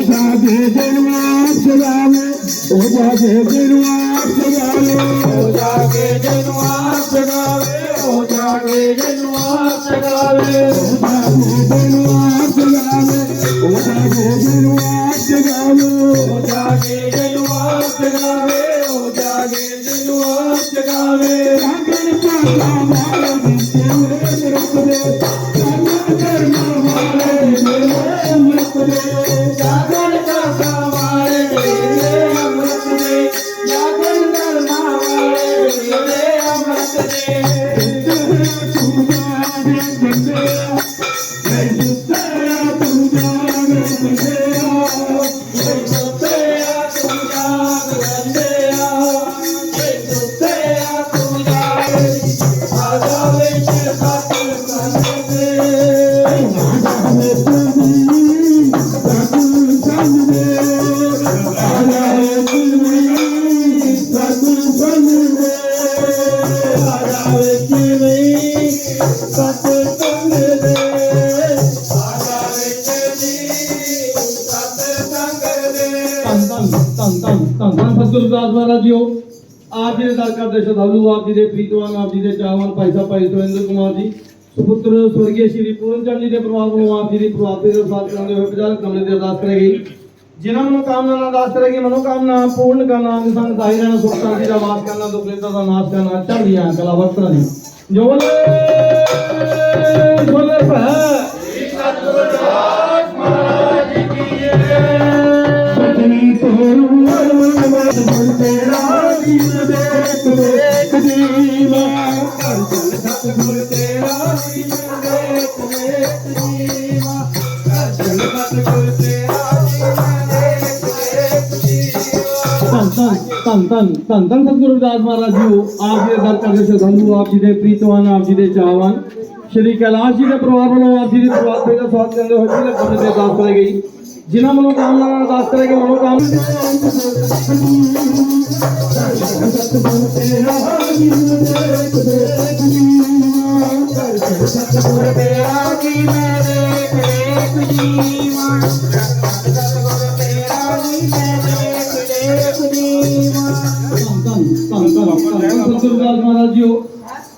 जादे जनवा सजावे ओ जादे जनवा सजावे ओ जादे जनवा सजावे ओ जादे जनवा सजावे ओ जादे जनवा सजावे ओ जादे जनवा सजावे ओ जादे जनवा सजावे ओ जादे जनवा सजावे रागन पाला माला Hare ਧੰਨ ਧੰਨ ਸਤਿਗੁਰੂ ਦਾਸ ਮਹਾਰਾਜ ਜੀਓ ਆਪ ਜੀ ਦੇ ਦਰ ਕਰਦੇ ਸ਼ਰਧਾਲੂ ਆਪ ਜੀ ਦੇ ਪ੍ਰੀਤਵਾਨ ਆਪ ਜੀ ਦੇ ਚਾਹਵਾਨ ਭਾਈ ਸਾਹਿਬ ਭਾਈ ਸੁਰਿੰਦਰ ਕੁਮਾਰ ਜੀ ਸੁਪੁੱਤਰ ਸਵਰਗੀ ਸ਼੍ਰੀ ਪੂਰਨ ਚੰਦ ਜੀ ਦੇ ਪਰਿਵਾਰ ਵੱਲੋਂ ਆਪ ਜੀ ਦੀ ਪ੍ਰਭਾਤੀ ਦੇ ਸਾਥ ਕਰਾਉਂਦੇ ਹੋਏ ਵਿਚਾਰ ਕਮਲੇ ਦੀ ਅਰਦਾਸ ਕਰੇਗੀ। ਜਿਨ੍ਹਾਂ ਮਨੋ ਕਾਮਨਾ ਨਾਲ ਅਰਦਾਸ ਕਰੇਗੀ ਮਨੋ ਕਾਮਨਾ ਪੂਰਨ ਕਰਨਾ ਅੰਗ ਸੰਗ ਸਾਈ ਰਹਿਣਾ ਸੁਖ ਸ਼ਾਂਤੀ ਦਾ ਵਾਸ ਕਰਨਾ ਦੁੱਖ ਲੈਤਾ ਦਾ ਨਾਸ਼ ਕਰਨਾ ਚੜ੍ਹਦੀਆਂ ਕਲਾ ਵਰਤਣਾ ਦੀ ਜੋ ਬੋਲੇ ਬੋਲੇ ਭੈ। ਸਜਣੀ ਤੇਰੂ ਮਨ ਮਨ ਮਨ ਮਨ ਤੇਰਾ ਦੀਨ ਦੇਖ ਦੇਖ ਜੀਵਾ ਕਰ ਚਲ ਸਤਿਗੁਰ ਤੇਰਾ ਦੀਨ ਦੇਖ ਦੇਖ ਜੀਵਾ ਕਰ ਚਲ ਸਤਿਗੁਰ ਤੇਰਾ ਧੰਨ ਧੰਨ ਧੰਨ ਧੰਨ ਧੰਨ ਧੰਨ ਸਤਿਗੁਰੂ ਰਵਿਦਾਸ ਮਹਾਰਾਜ ਜੀ ਆਪ ਜੀ ਦੇ ਦਰ ਕਰਦੇ ਸ਼ਰਧਾਲੂ, ਆਪ ਜੀ ਦੇ ਪ੍ਰੀਤਵਾਨ, ਆਪ ਜੀ ਦੇ ਚਾਹਵਾਨ। ਸ਼੍ਰੀ ਕੈਲਾਸ਼ ਜੀ ਦੇ ਪਰਿਵਾਰ ਵੱਲੋਂ ਆਪ ਜੀ ਦੀ ਪ੍ਰਵਾਸੀ ਦਾ ਸਵਾਗਤ ਕਰਦੇ ਹੋਏ ਜੀ। ਦੇ ਅਰਦਾਸ ਕਰਾਈ ਗਈ ਜਿਨ੍ਹਾਂ ਮਨੋਂ ਕਾਮਨਾ ਨਾਲ ਅਰਦਾਸ ਕਰੇ ਕਿ ਮਨੋਂ ਕਾਮਨਾ ਸਤਿਗੁਰ ਤੇਰਾ ਕੀ ਮੇਰੇ ਕਲੇਸ਼ ਜੀਵਾ ਸਤਿਗੁਰ ਤੇਰਾ ਕੀ ਮੇਰੇ ਕਲੇਸ਼ ਜੀਵਾ ਧੰਨ ਧੰਨ ਧੰਨ ਸਤਿਗੁਰਦਾਸ ਮਹਾਰਾਜ ਜੀਓ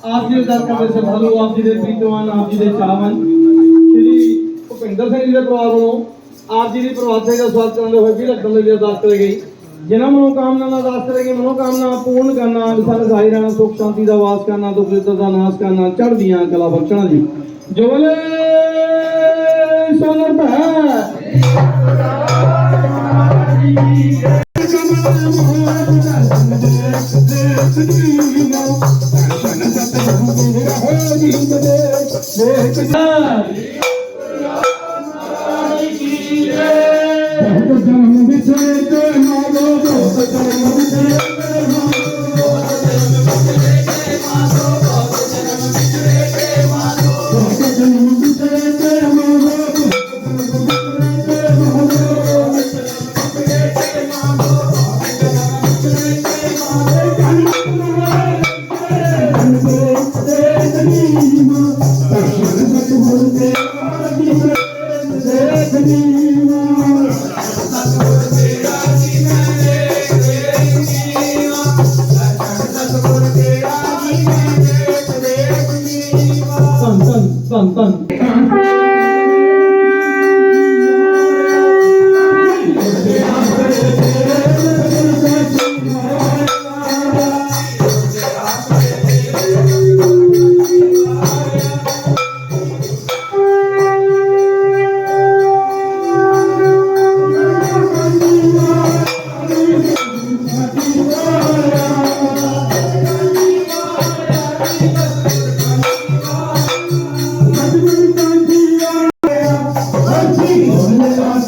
ਆਪ ਜੀ ਦੇ ਦਰਪਾ ਦੇ ਸਭਲੋ ਆਪ ਜੀ ਦੇ ਪ੍ਰੀਤਵਾਨ ਆਪ ਜੀ ਦੇ ਚਾਹਵਾਨ ਸ੍ਰੀ ਭੁਪਿੰਦਰ ਸਿੰਘ ਜੀ ਦੇ ਪਰਿਵਾਰ ਵੱਲੋਂ ਆਪ ਜੀ ਦੀ ਪ੍ਰਵਾਸੀ ਦਾ ਸਵਾਗਤ ਕਰਦੇ ਹੋਏ ਵੀ ਲੰਗਰ ਦੀ ਅਰਦਾਸ ਕਰਾਈ ਗਈ ਜਿਨ੍ਹਾਂ ਮਨੋਕਾਮਨਾ ਕਾਮਨਾ ਨਾਲ ਅਰਦਾਸ ਕਰੇਗੇ ਮਨੋ ਕਾਮਨਾ ਪੂਰਨ ਕਰਨਾ ਅੰਗ ਸੰਗ ਸਾਈ ਰਹਿਣਾ, ਸੁਖ ਸ਼ਾਂਤੀ ਦਾ ਵਾਸ ਕਰਨਾ, ਦੁੱਖ ਲਿੱਤ ਦਾ ਨਾਸ਼ ਕਰਨਾ, ਚੜ੍ਹਦੀਆਂ ਕਲਾ ਬਖਸ਼ਣਾ ਜੀ। ਜੋ ਬੋਲੇ ਸੋਨਰ ਭੈ। I'm 딴딴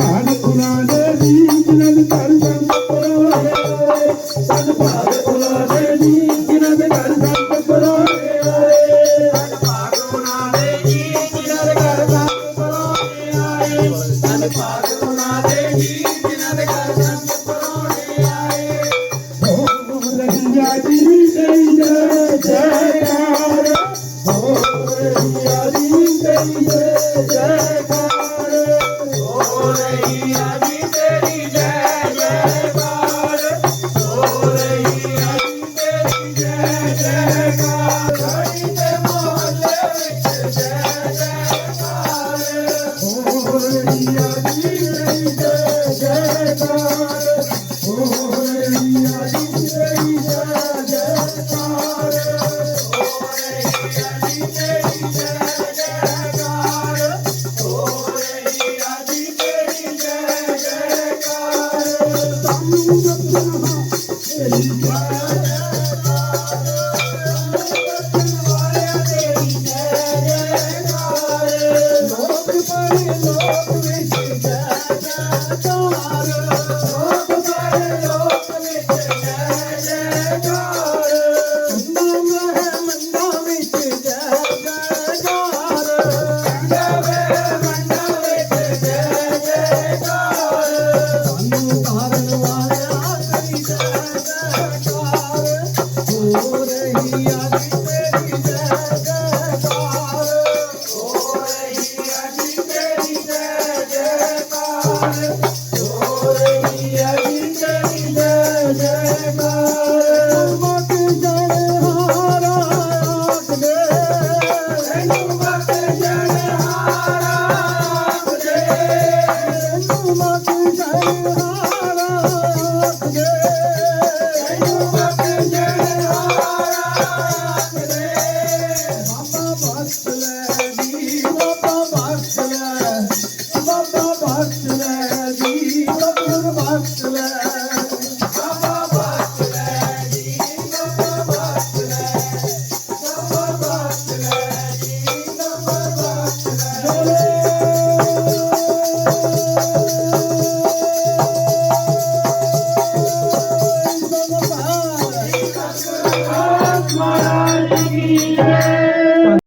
பாடக்குழா